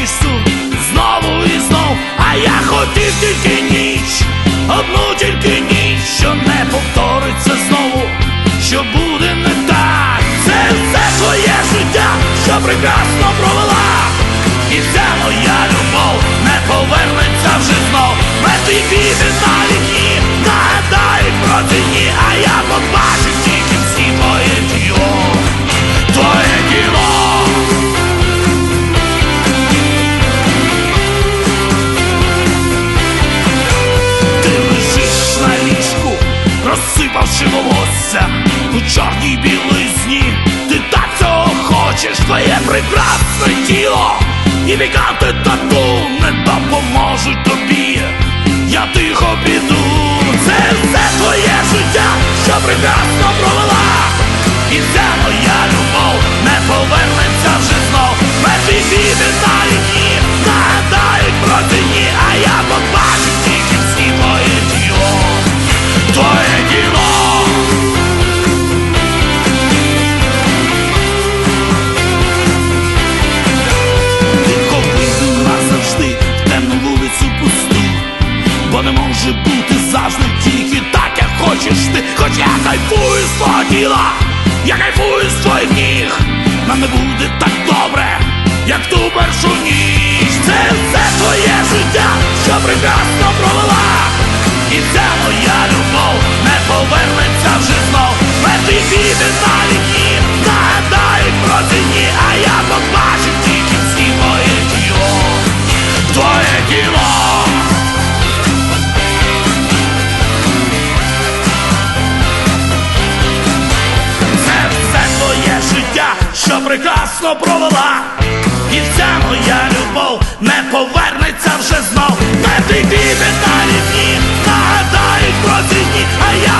бачиш знову і знов, а я хотів тільки ніч, одну тільки ніч, що не повториться знову, що буде не так. Це все твоє життя, що прекрасно провела, і це моя любов. Не. Розсипавши волосся у чорній білизні. Ти так цього хочеш, твоє прекрасне тіло. І вікати тату не допоможуть тобі. Я тихо піду. Це все твоє життя, що прекрасно провела. І ця моя любов не повернеться вже знов. Мертві біди не може бути завжди тільки так, як хочеш ти, хоч я кайфую з твого тіла, я кайфую з твоїх ніг, нам не буде так добре, як ту першу ніч. Це все твоє життя, що прекрасно провела, і ця моя любов не повернеться вже знов. Мертві біди на прекрасно провела, і вся моя любов не повернеться вже знов. Не ти далі дні, нагадають про ці дні, а я.